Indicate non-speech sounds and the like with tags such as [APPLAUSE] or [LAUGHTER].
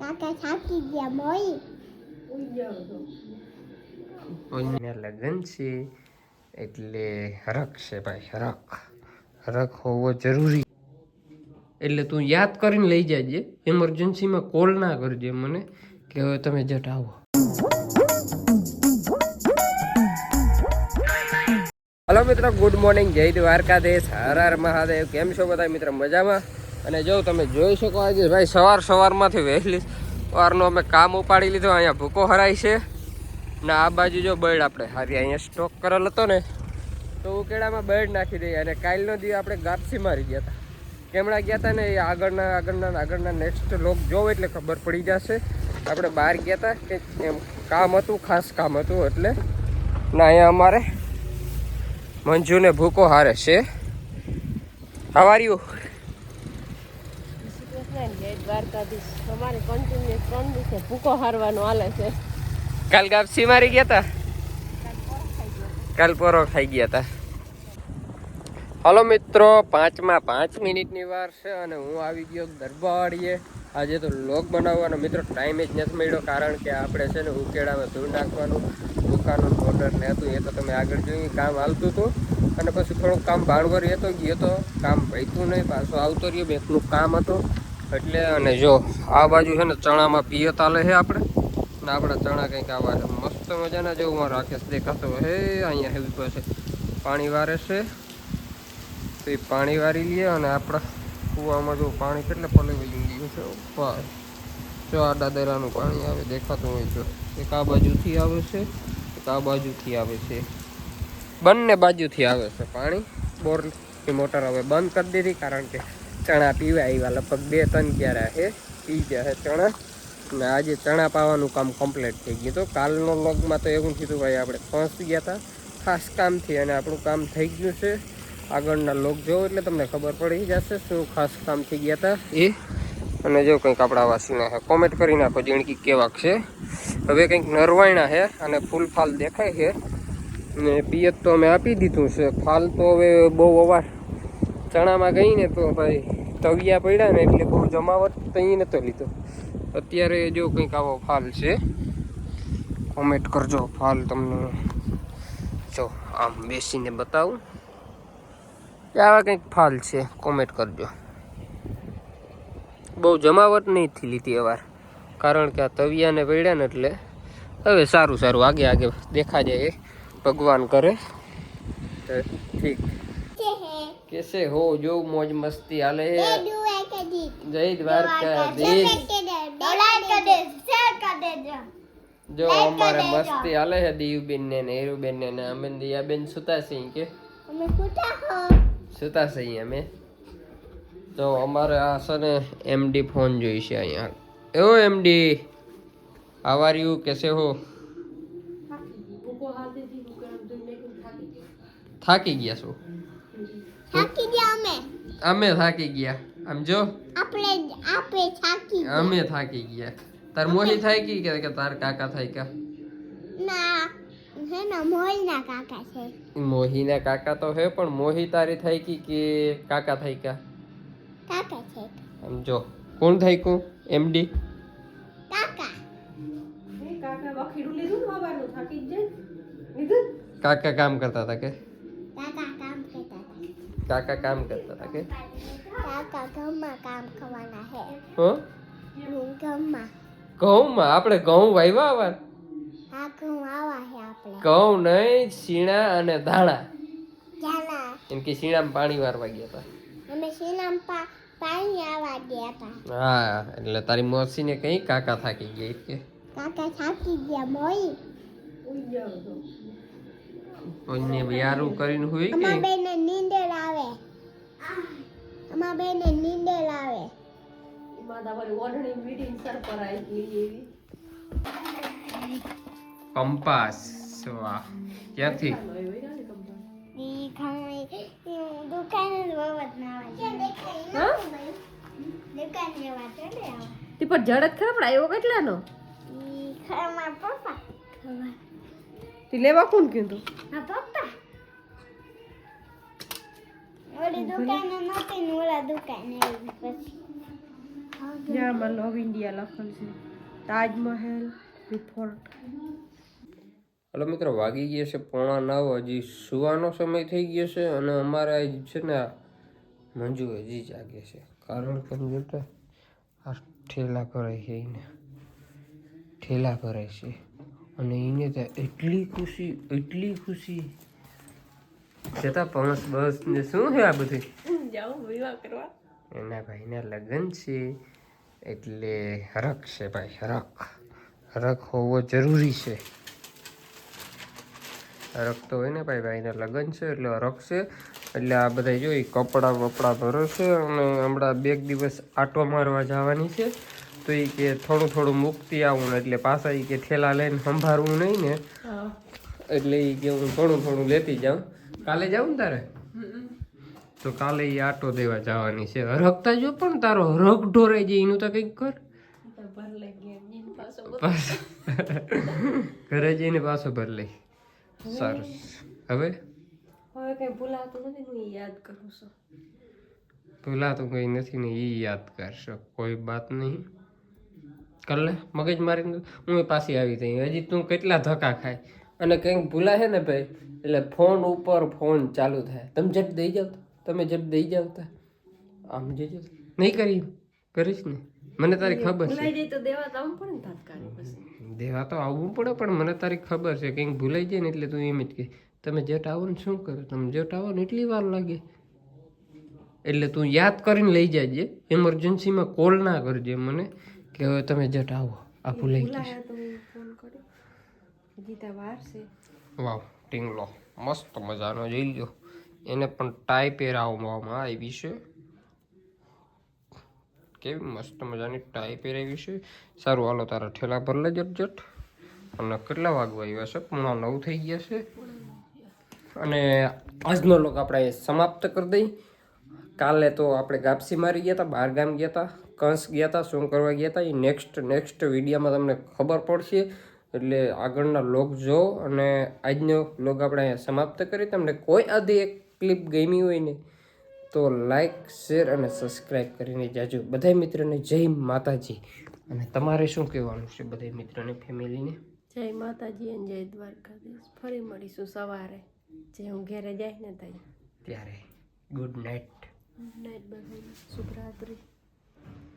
કાકા થાકી ગયા મોઈ. કોઈને લગ્ન છે એટલે હરખ છે ભાઈ હરખ. હરખ હોવો જરૂરી. એટલે તું યાદ કરીને લઈ જાજે ઇમરજન્સીમાં કોલ ના કરજે મને કે હવે તમે જટ આવો. હલો મિત્રો ગુડ મોર્નિંગ જય દ્વારકાધીશ. હર હર મહાદેવ. કેમ છો બધા મિત્રો? મજામાં? અને જો તમે જોઈ શકો આજે ભાઈ સવાર સવારમાંથી વહેલી સવારનો અમે કામ ઉપાડી લીધો, અહીંયા ભૂકો હરાય છે. ને આ બાજુ જો બર્ડ આપણે હારી અહીંયા સ્ટોક કરેલ હતો ને, તો ઉકેડામાં બર્ડ નાખી દઈએ. અને કાલનો દિવસ આપણે ગાપસી મારી ગયા હતા. કેમડા ગયા હતા ને, એ આગળના આગળના આગળના નેક્સ્ટ લોક જોવો એટલે ખબર પડી જશે. આપણે બહાર ગયા હતા કે એમ કામ હતું, ખાસ કામ હતું એટલે. ના અહીંયા અમારે મંજુને ભૂકો હારે છે. હવાર્યું જય દ્વારકાધીશ. અમારે ત્રણ દિવસે ભૂકો હારવાનો હાલે છે. કાલ ગાપસી મારી ગયા હતા કાલ પોરો ખાઈ ગયા. હતા હલો મિત્રો પાંચમાં પાંચ મિનિટની વાર છે અને હું આવી ગયો દરબાડીએ આજે તો લોગ બનાવવાનો. મિત્રો ટાઈમ જ નથી મળ્યો કારણ કે આપણે છે ને ઉકેડામાં ધૂળ નાખવાનું દુકાનનું ઓર્ડર ને હતું એ તો તમે આગળ જોયું કામ હાલતું હતું. અને પછી થોડુંક કામ ભાણવર એ તો ગયો તો કામ ભયતું નહીં. પાછું આવતો રહ્યો બેંકનું કામ હતું. એટલે અને જો આ બાજુ છે ને ચણામાં પિયત આલે છે આપણે. ને આપણા ચણા કંઈક આવા છે. મસ્ત મજાના જેવું રાકેશ દેખાતો હે, અહીંયા હેવી છે. પાણી વારે છે. તો એ પાણી વારી લઈએ અને આપણા કૂવામાં જો પાણી કેટલે પલવી ગયું છે. જો આ દાદરાનું પાણી આવે, દેખાતું હોય તો. એક આ બાજુથી આવે છે, એક આ બાજુથી આવે છે. બંને બાજુથી આવે છે પાણી. બોરની મોટર હવે બંધ કરી દીધી કારણ કે ચણા પીવા આવ્યા. લગભગ બે ત્રણ ક્યારે હે? પી ગયા છે ચણા. ને આજે ચણા પાવાનું કામ કમ્પ્લીટ થઈ ગયું. તો કાલનો લોગમાં તો એવું થયું ભાઈ આપણે પહોંચી ગયા હતા ખાસ કામથી અને આપણું કામ થઈ ગયું છે. આગળના લોક જોવો એટલે તમને ખબર પડી જશે શું ખાસ કામ થઈ ગયા હતા એ અને જો કંઈક આપણા વાસીના છે કોમેન્ટ કરી નાખો જીણકી કેવાક છે. હવે કંઈક નરવાયણા છે અને ફૂલ ફાલ દેખાય છે. ને પિયત તો અમે આપી દીધું છે. ફાલ તો હવે બહુ અવાજ ચણામાં ગઈ ને તો ભાઈ તવિયા પડ્યા ને એટલે બહુ જમાવટ અહીં નતો લીધો. અત્યારે જો કંઈક આવો ફાલ છે. કોમેન્ટ કરજો ફાલ તમને. જો, આમ બેસીને બતાવું. કે આવા કંઈક ફાલ છે, કોમેન્ટ કરજો. બહુ જમાવટ નહીં લીધી અવાર. કારણ કે આ તવિયાને પડ્યા ને એટલે હવે સારું સારું, આગે આગે દેખા જાય ભગવાન કરે. ઠીક. કેસે હો? જો મોજ મસ્તી હાલે જય દ્વારકાધીશ. જો અમારે મસ્તી હાલે છે દીવબેન ને નેહરુબેન ને ને અમે દિયાબેન સુતા છીએ કે. અમે કુટા હો. સુતા છીએ અમે. તો અમારે આ છે ને એમડી ફોન જોઈશે અહીંયા. એવો એમડી આવાર યુ કેસે હો? થાકી ગયા છો? થાકી ગયા અમે. અમે થાકી ગયા. આમ જો? આપણે આપે થાકી ગયા. અમે થાકી ગયા. તાર મોહી થાય કી કે તાર કાકા થાય કા? ના હે ને મોઈના કાકા છે. મોહીના કાકા તો હે પણ મોહી તારી થાય કી કે કાકા થાય કા? કાકા છે. આમ જો. કોણ થાય કો? એમડી કાકા. કાકા વખીડું લીધું ને થાકી જ લીધું? કાકા કામ કરતા હતા કે કાકા કામ કરતા હતા કાકા કામ કરતા હતા કે? કાકા ઘઉંમાં કામ કરવાના હે. હો? ઘઉંમાં ઘઉંમાં આપણે ઘઉં વાવ્યા આવા હા ઘઉં આવા હે આપણે. ઘઉં નહીં શીણા અને ધાણા. ધાણા. એમ કે શીણામાં પાણી વારવા ગયા હતા. અમે શીણામાં પાણી આવા ગયા હતા. હા એટલે તારી મોસીને કઈ કાકા થાકી ગયા કે? કાકા થાકી ગયા મોઈ બિયારું કરીને હોય કે અમાર બેને નીંદર આવે અમાર બેને નીંદર આવે. કંપાસ વાહ. ક્યાંથી? તે પણ જડત ખરા પણ આવ્યો કેટલાનો? ખબર લેવા કોણ કીધું ઓલી દુકાને નહોતી ને ઓલા દુકાને આવી પછી. જ્યાં લવ ઇન્ડિયા લખેલ છે. તાજમહેલ રિફોર્ટ હલો મિત્રો વાગી ગયા છે પોણા નવ. હજી સુવાનો સમય થઈ ગયો છે અને અમારે આજ છે ને મંજુ હજી જાગે છે. કારણ કે જોતા આ ઠેલા કરે છે એને. ઠેલા કરે છે. અને એને તો એટલી ખુશી એટલી ખુશી. જતા પણસ બસ ને શું છે આ બધું જાઉં વિવાહ કરવા. એના ભાઈના લગ્ન છે એટલે હરખ છે ભાઈ હરખ. હરખ હોવો જરૂરી છે. હરખ તો હોય ને ભાઈ ભાઈના લગ્ન છે એટલે હરખ છે. એટલે આ બધા જોઈ કપડાં વપડા ભરશે છે અને હમણાં બે દિવસ આટો મારવા જવાની છે. તો એ કે થોડું થોડું મુક્તિ આવું ને એટલે પાછા એ કે થેલા લઈને સંભાળવું નહીં ને. એટલે એ કે હું થોડું થોડું લેતી જાઉં. કાલે જાઉં તારે? તો કાલે એ આટો દેવા જવાની છે. હરખતા જો પણ તારો હરખ ઢોરાઈ જાય એનું તો કંઈક કર. [LAUGHS] ઘરે જઈને પાછો ભર લઈ. સરસ હવે? હવે કઈ ભૂલાતું નથી હું યાદ કરું છું. પેલા તો કંઈ નથી ને એ યાદ કરશો. કોઈ વાત નહીં. કર લે મગજ મારી હું પાછી આવી જઈ હજી તું કેટલા ધક્કા ખાય? અને કંઈક ભૂલાય ને ભાઈ એટલે ફોન ઉપર ફોન ચાલુ થાય. તમે જટ દઈ જાવ તમે જટ દઈ જાવ આમ જજો નહીં કરી? કરીશ ને. મને તારી ખબર છે. દેવા તો દેવા આવવું પડે પણ મને તારી ખબર છે. કંઈક ભૂલાઈ જાય ને એટલે તું એમ જ કે તમે જટ આવો ને શું કરો? તમે જટ આવો ને એટલી વાર લાગે. એટલે તું યાદ કરીને લઈ જાજે. એમરજન્સીમાં કોલ ના કરજે મને કે હવે તમે જટ આવો. આ ભૂલાઈ ગયું ભૂલાયા તો હું ફોન કર્યો વાવ ટીંગલો મસ્ત મજાનો, જોઈ લો એને પણ ટાઈ પહેરાવવામાં આવી છે. કેવી મસ્ત મજાની ટાઈ પહેરાવી છે. સારું, હાલો, તારા ઠેલા ભર લે જટ જટ. અને કેટલા વાગવા આવ્યા છે? પૂણા નવ થઈ ગયા છે. અને આજનો લોક આપણે સમાપ્ત કરી દઈ. કાલે તો આપણે ગાપસી મારી ગયા હતા બહારગામ ગયા હતા, કંસ ગયા હતા, શું કરવા ગયા હતા, એ નેક્સ્ટ નેક્સ્ટ વિડીયામાં તમને ખબર પડશે. એટલે આગળના લોક જો અને આજનો લોગ આપણે અહીંયા સમાપ્ત કરી તમને કોઈ આધી એક ક્લિપ ગમી હોય ને તો લાઈક શેર અને સબસ્ક્રાઈબ કરીને જાજો. બધા મિત્રોને જય માતાજી. અને તમારે શું કહેવાનું છે બધા મિત્રોને ફેમિલીને? જય માતાજી અને જય દ્વારકાધીશ. ફરી મળીશું સવારે. જે હું ઘેરે જાય ને ત્યાં ત્યારે ગુડ નાઇટ ગુડ નાઇટ બધા શુભરાત્રી.